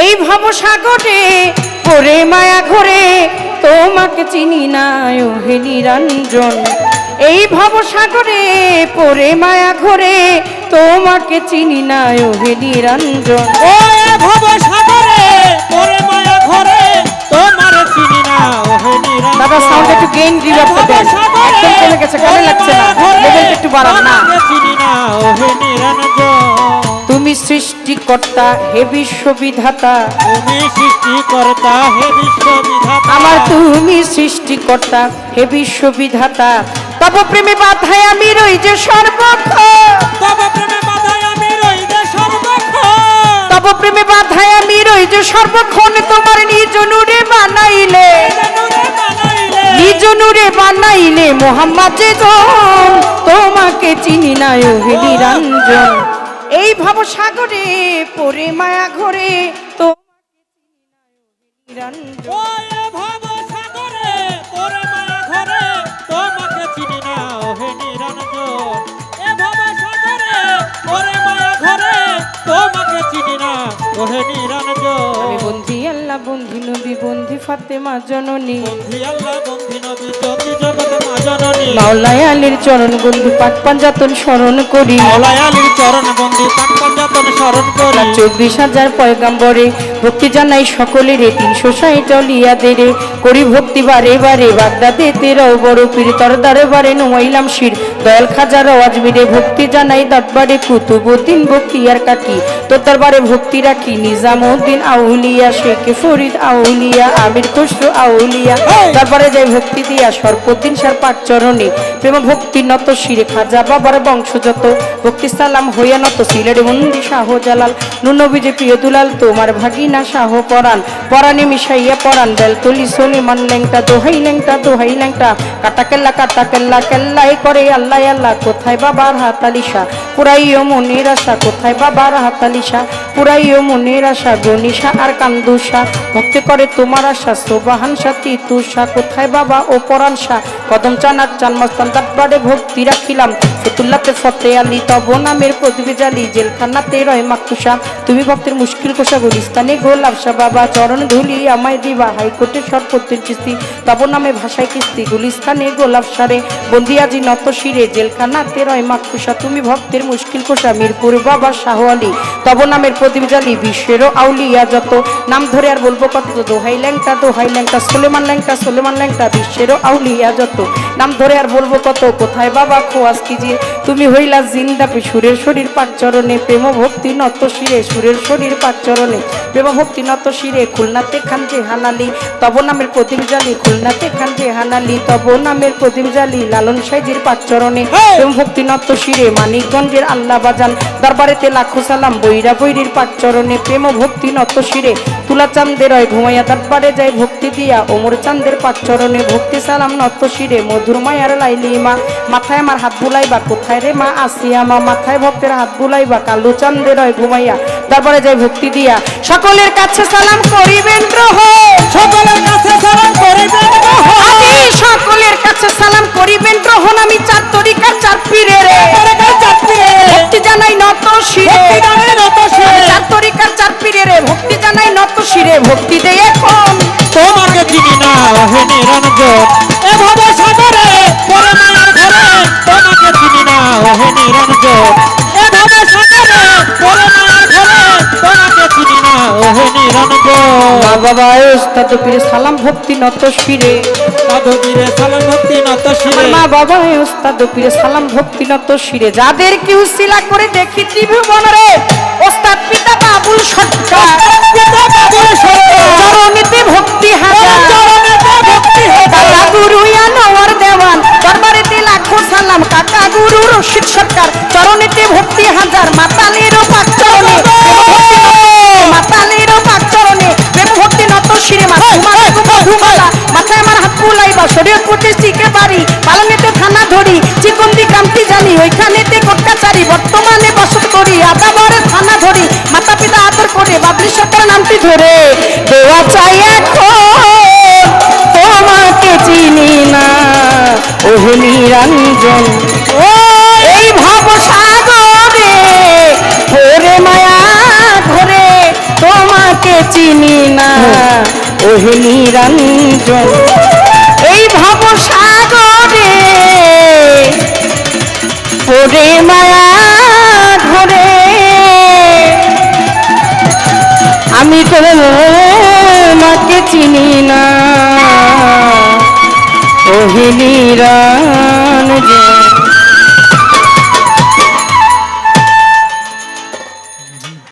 এই ভবসাগরে পরে মায়া ঘরে তোমাকে চিনি না ও হে নিরঞ্জন। এই ভবসাগরে পরে মায়া ঘরে তোমাকে চিনি না ও হে নিরঞ্জন। ও এ ভব সাগরে তোরে মায়া ঘরে তোমার চিনি না ওহে নিরঞ্জন। দাদা সাউন্ড একটু গেইন রিভার্ব দেন। একদম কমে গেছে কানে লাগছে না। লেভেলটা একটু বাড়ান না। চিনি না ওহে তুমি সৃষ্টিকর্তা হে বিশ্ববিধাতা। তুমি সৃষ্টিকর্তা হে বিশ্ববিধাতা। আমার তুমি সৃষ্টিকর্তা হে বিশ্ববিধাতা। তব প্রেমে বাধায় আমি রই যে সর্বক্ষণ তব প্রেমে বাধায় আমি রই যে সর্বক্ষণ তব প্রেমে বাধায় আমি রই যে সর্বক্ষণ তোমার নিজ নূরে বানাইলে। নূরে বানাইলে। নিজ নূরে বানাইলে মোহাম্মদ তোমাকে চিনি না ও হে নিরঞ্জন এই ভবসাগরে পরে মায়া ঘরে তো ভব বন্ধি নবী বন্ধি ফাতেমা জননী। মাওলায় আলীর চরণ বন্ধু পাক পাঞ্জাতন স্মরণ করি। মাওলায় আলীর চরণ বন্দি পাক পঞ্জাতন স্মরণ করি। চব্বিশ হাজার পয়গাম্বরে ভক্তি জানাই সকলের তিনশো ষাট অলিয়াদের। করি ভক্তি বারে বারে বাগদাদে তেরাও বড় পীর তর দরবারে নোয়াইলাম শির। দয়াল খাজার আজমিরে ভক্তি জানাই দরবারে কুতুবুদ্দিন ভক্তি আর কাকি তোর দরবারে ভক্তি রাখি নিজামুদ্দিন আউলিয়া শেখ ফরিদ আউলিয়া আমির খসরু আউলিয়া। তারপরে যাই ভক্তি দিয়া সর্বদিন সার পাক চরণে। প্রেম ভক্তি নত শিরে খাজা বাবার বংশ যত ভক্তি সালাম হইয়া নত সিলেট মন্দি শাহ জালাল নুনবী যে প্রিয় দুলাল তোমার ভাগিনা শাহ পরাণ। পরাণে মিশাইয়া পরাণ বেল তুলি সলিমান লেংটা দোহাই লেংটা দোহাই লেংটা কাটা কেল্লা কাটা কেল্লা কেল্লাই করে আল্লাহ আল্লাহ। কোথায় বাবার হাতালিশা পুরাইও মনের আশা কোথায় বাবার হাতালিশা পুরাইও মনের আশা গনিশা আর কান্দুষা। ভক্তি করে তোমার আশা সোবাহান সাথী তুষা। কোথায় বাবা ও শাহ কদম চানাক চান মস্তান তারপরে ভক্তি রাখিলাম। ফতুল্লাতে ফতে আলী তব নামের প্রদীপে জালি জেলখানাতে রয় মাকুসা তুমি ভক্তের মুশকিল কোষা গুলিস্তানে গোলাপ শাহ বাবা, চরণ ধুলি আমায় দিবা, হাইকোর্টে সরপত্রের কিস্তি তব নামে ভাষায় কিস্তি, গুলিস্তানে গোলাপ সারে বন্দি আজি নত শিরে, জেলখানাতে রয় মাকুসা তুমি ভক্তের মুশকিল কোষা মিরপুর বাবা শাহ আলী। তব নামের প্রদীপ জালি বিশ্বেরও আউলিয়া যত। নাম ধরে আর বলব কত দোহাই ল্যাংটা দোহাই ল্যাংটা, সোলেমান ল্যাংটা সোলেমান ল্যাংটা, বিশ্বেরও আউলিয়া যত। নাম ধরে আর বলব কত কোথায় বাবা খোয়াজ কিজিয়ে তুমি হইলা জিন্দাপি সুরের শরীর পাক চরণে প্রেম ভক্তি নত শিরে সুরের শরীর পাক চরণে। প্রেম ভক্তি নত শিরে খুলনাতে খানতে হানালি তব নামের প্রদীপ জালি খুলনাতে খানতে হানালি তব নামের প্রদীপ জালি লালন সাইজির পাক চরণে। প্রেম ভক্তি নত শিরে মানিকগঞ্জের আল্লাহ বাজান দরবারেতে লাখো সালাম বৈরা বৈরির পাক চরণে। প্রেম ভক্তি নত শিরে তুলা চান্দের হয় ঘুমাইয়া দরবারে যায় ভক্তি দিয়া। ওমর চান্দের পাক চরণে ভক্তি সালাম নত শিরে মধুর মায়ার লাইলি মা মাথায় আমার হাত বুলাইবা কোথায় রে মা আসিয়া? মা মাথায় ভক্তের হাত বুলাইবা কালু চান্দের হয় ঘুমাইয়া। দরবারে যায় ভক্তি দিয়া। সকলের কাছে সালাম করিবেন গ্রহণ সকলের কাছে সালাম করিবেন সকলের কাছে সালাম করিবেন গ্রহণ আমি চার তরিকার চার পীরে রে। ভক্তি জানাই নত শিরে। চার তরিকার চার পীরে রে। ভক্তি জানাই নত শিরে। ভক্তি দে সালাম ভক্তি নত শিরে। মাধবীরে সালাম ভক্তি নত আমার শিরে মা বাবা ওস্তাদ পীরে সালাম ভক্তি নত শিরে। যাদের কেউ শিলা করে দেখি ত্রিভুবন রে ওস্তাদ পিতা বাবুল সরকার ও এই ভব সাগরে ভোরে মায়া ধরে তোমাকে চিনি না। ওহে নিরঞ্জন, এই ভব সাগরে ওরে মায়া ধরে আমি তোমাকে চিনি না। ওহে নিরঞ্জন যে